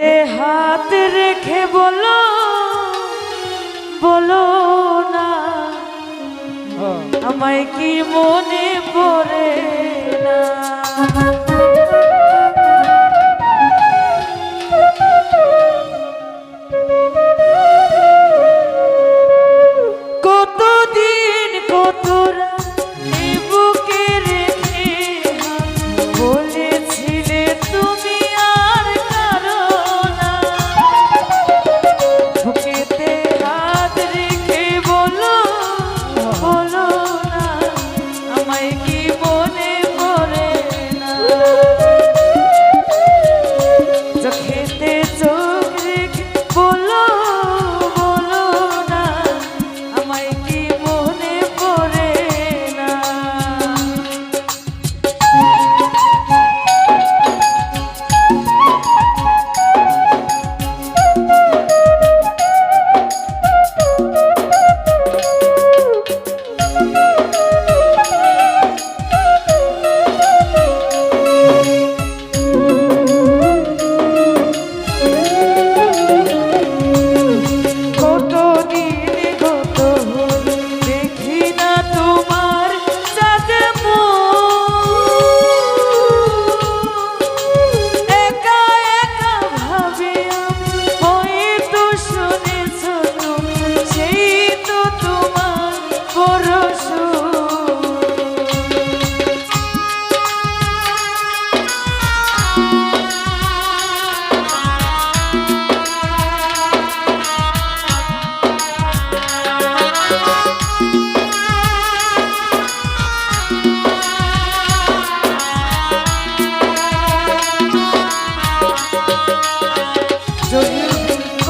এ হাত রেখে বলো বলো না। হ্যাঁ। আমায় কি মনে পড়ে না?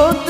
todo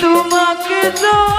তোমাকে যা